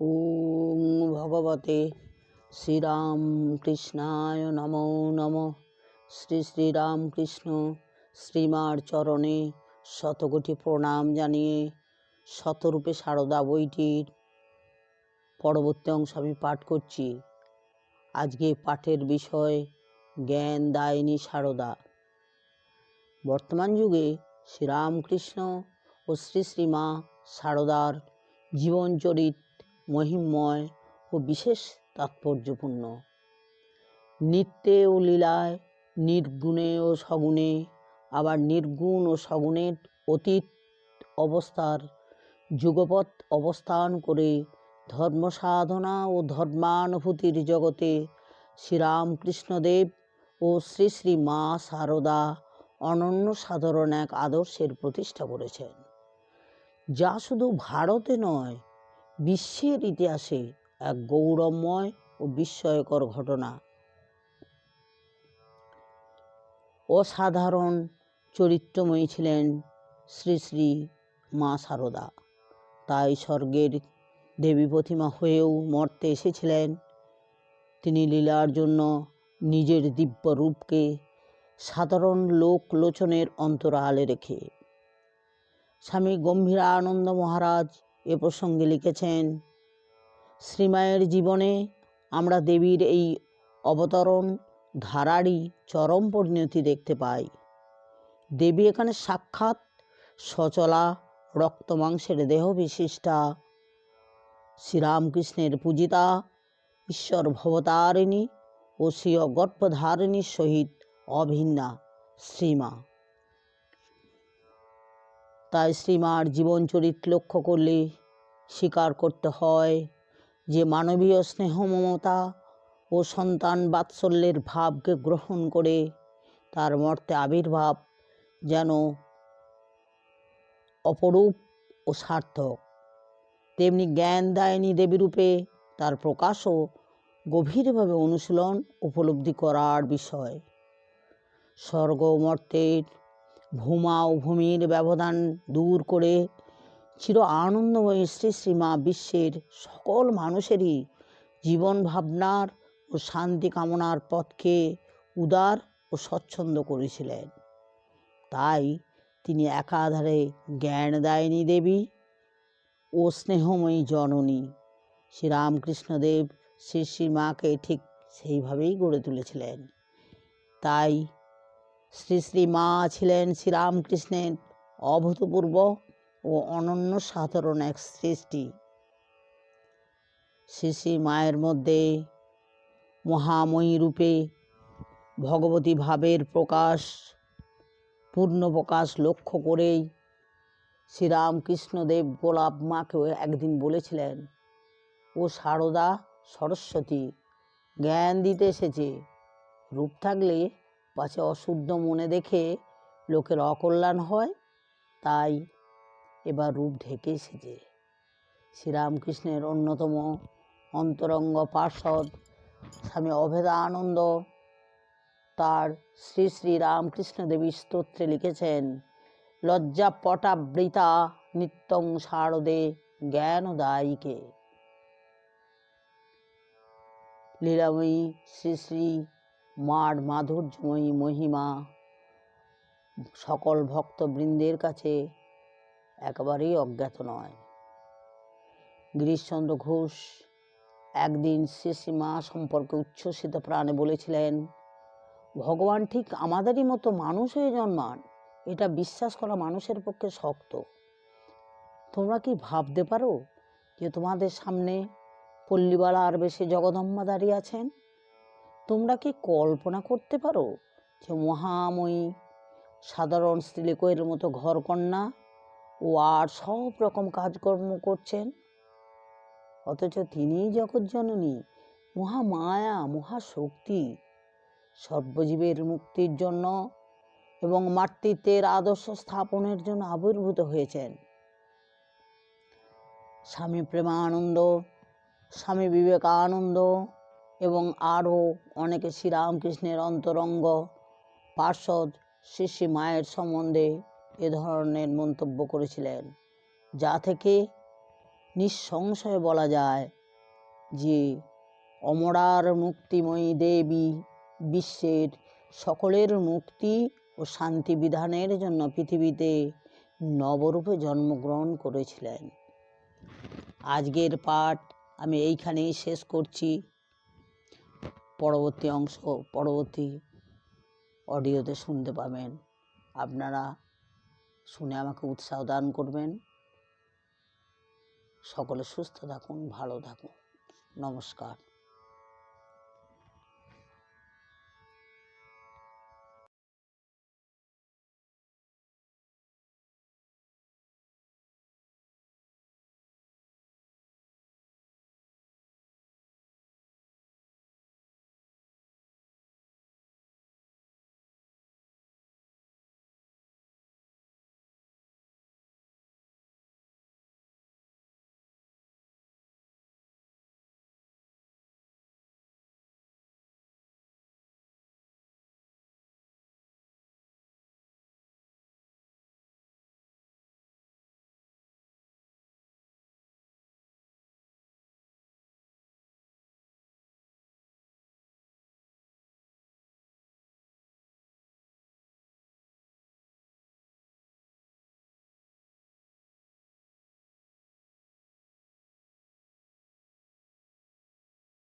ওম ভগবতে শ্রীরামকৃষ্ণায় নমো নম শ্রী শ্রীরামকৃষ্ণ শ্রীমার চরণে শতকোটি প্রণাম জানিয়ে শতরূপে সারদা বইটির পরবর্তী অংশ আমি পাঠ করছি। আজকে পাঠের বিষয় জ্ঞান দায়িনী সারদা। বর্তমান যুগে শ্রীরামকৃষ্ণ ও শ্রী শ্রীমা সারদার জীবনচরিত মহিমময় ও বিশেষ তাৎপর্যপূর্ণ। নৃত্যে ও লীলায় নির্গুণে ও সগুণে, আবার নির্গুণ ও সগুণের অতীত অবস্থার যুগপৎ অবস্থান করে ধর্ম সাধনা ও ধর্মানুভূতির জগতে শ্রীরামকৃষ্ণদেব ও শ্রী শ্রী মা সারদা অনন্য সাধারণ এক আদর্শের প্রতিষ্ঠা করেছেন। যা শুধু ভারতে নয় বিশ্বের ইতিহাসে এক গৌরবময় ও বিস্ময়কর ঘটনা। অসাধারণ চরিত্রময়ী ছিলেন শ্রী শ্রী মা সারদা। তাই স্বর্গের দেবী প্রতিমা হয়েও মর্তে এসেছিলেন। তিনি লীলার জন্য নিজের দিব্য রূপকে সাধারণ লোক লোচনের অন্তরালে রেখে। স্বামী গম্ভীরানন্দ মহারাজ এ প্রসঙ্গে লিখেছেন, শ্রীমায়ের জীবনে আমরা দেবীর এই অবতরণ ধারারই চরম পরিণতি দেখতে পাই। দেবী এখানে সাক্ষাৎ সচলা রক্ত মাংসের দেহ বিশিষ্টা। শ্রীরামকৃষ্ণের পূজিতা, ঈশ্বর ভবতারিণী ও স্বীয় গর্ভধারিণীর সহিত অভিন্না শ্রীমা। তাই শ্রীমার জীবন চরিত লক্ষ্য করলে স্বীকার করতে হয় যে মানবীয় স্নেহ মমতা ও সন্তান বাৎসল্যের ভাবকে গ্রহণ করে তার মর্তে আবির্ভাব যেন অপরূপ ও সার্থক। তেমনি জ্ঞান দায়নী দেবীরূপে তার প্রকাশও গভীরভাবে অনুশীলন উপলব্ধি করার বিষয়। স্বর্গ মর্তের ভূমা ও ভূমির ব্যবধান দূর করে চির আনন্দময়ী শ্রী শ্রীমা বিশ্বের সকল মানুষেরই জীবন ভাবনার ও শান্তি কামনার পথকে উদার ও স্বচ্ছন্দ করেছিলেন। তাই তিনি একাধারে জ্ঞানদায়িনী দেবী ও স্নেহময়ী জননী। শ্রীরামকৃষ্ণদেব শ্রী শ্রীমাকে ঠিক সেইভাবেই গড়ে তুলেছিলেন। তাই শ্রী শ্রী মা ছিলেন শ্রীরামকৃষ্ণের অভূতপূর্ব ও অনন্য সাধারণ এক সৃষ্টি। শ্রী শ্রী মায়ের মধ্যে মহাময়ী রূপে ভগবতী ভাবের প্রকাশ, পূর্ণ প্রকাশ লক্ষ্য করেই শ্রীরামকৃষ্ণদেব গোলাপ মাকেও একদিন বলেছিলেন, ও সারদা সরস্বতী, জ্ঞান দিতে এসেছে। রূপ থাকলে পাছে অশুদ্ধ মনে দেখে লোকের অকল্যাণ হয়। তাই এবার রূপ ঢেকে এসেছে শ্রীরামকৃষ্ণের অন্যতম অন্তরঙ্গ পার্ষদ স্বামী অভেদানন্দ তার শ্রী শ্রী রামকৃষ্ণ দেবী স্তোত্রে লিখেছেন, লজ্জা পটাবৃতা নিত্যং শারদে জ্ঞানদায়ীকে। লীলাময়ী শ্রী শ্রী মার মাধুর্যময়ী মহিমা। সকল ভক্তবৃন্দের কাছে একেবারেই অজ্ঞাত নয়। গিরিশচন্দ্র ঘোষ একদিন শ্রী শ্রী মা সম্পর্কে উচ্ছ্বসিত প্রাণে বলেছিলেন, ভগবান ঠিক আমাদেরই মতো মানুষ হয়ে জন্মান। এটা বিশ্বাস করা মানুষের পক্ষে শক্ত। তোমরা কি ভাবতে পারো যে তোমাদের সামনে পল্লীবালার বেশি জগদম্মা দাঁড়িয়ে আছেন? তোমরা কি কল্পনা করতে পারো যে মহাময়ী, সাধারণ স্ত্রীলোকের মতো ঘরকন্যা ও আর সব রকম কাজকর্ম করছেন? অথচ তিনিই জগৎজননী মহামায়া, মহাশক্তি, সর্বজীবের মুক্তির জন্য এবং মাতৃত্বের আদর্শ স্থাপনের জন্য আবির্ভূত হয়েছেন। স্বামী প্রেমানন্দ, স্বামী বিবেকানন্দ এবং আরও অনেকে শ্রীরামকৃষ্ণের অন্তরঙ্গ শ্রী শ্রী মায়ের সম্বন্ধে এ ধরনের মন্তব্য করেছিলেন, যা থেকে নিঃসংশয়ে বলা যায় যে অমরার মুক্তিময়ী দেবী বিশ্বের সকলের মুক্তি ও শান্তি বিধানের জন্য পৃথিবীতে নবরূপে জন্মগ্রহণ করেছিলেন। আজকের পাঠ আমি এইখানেই শেষ করছি। পরবর্তী অংশ, পরবর্তী অডিওতে শুনতে পাবেন। আপনারা শুনে আমাকে উৎসাহ দান করবেন। সকলে সুস্থ থাকুন, ভালো থাকুন। নমস্কার।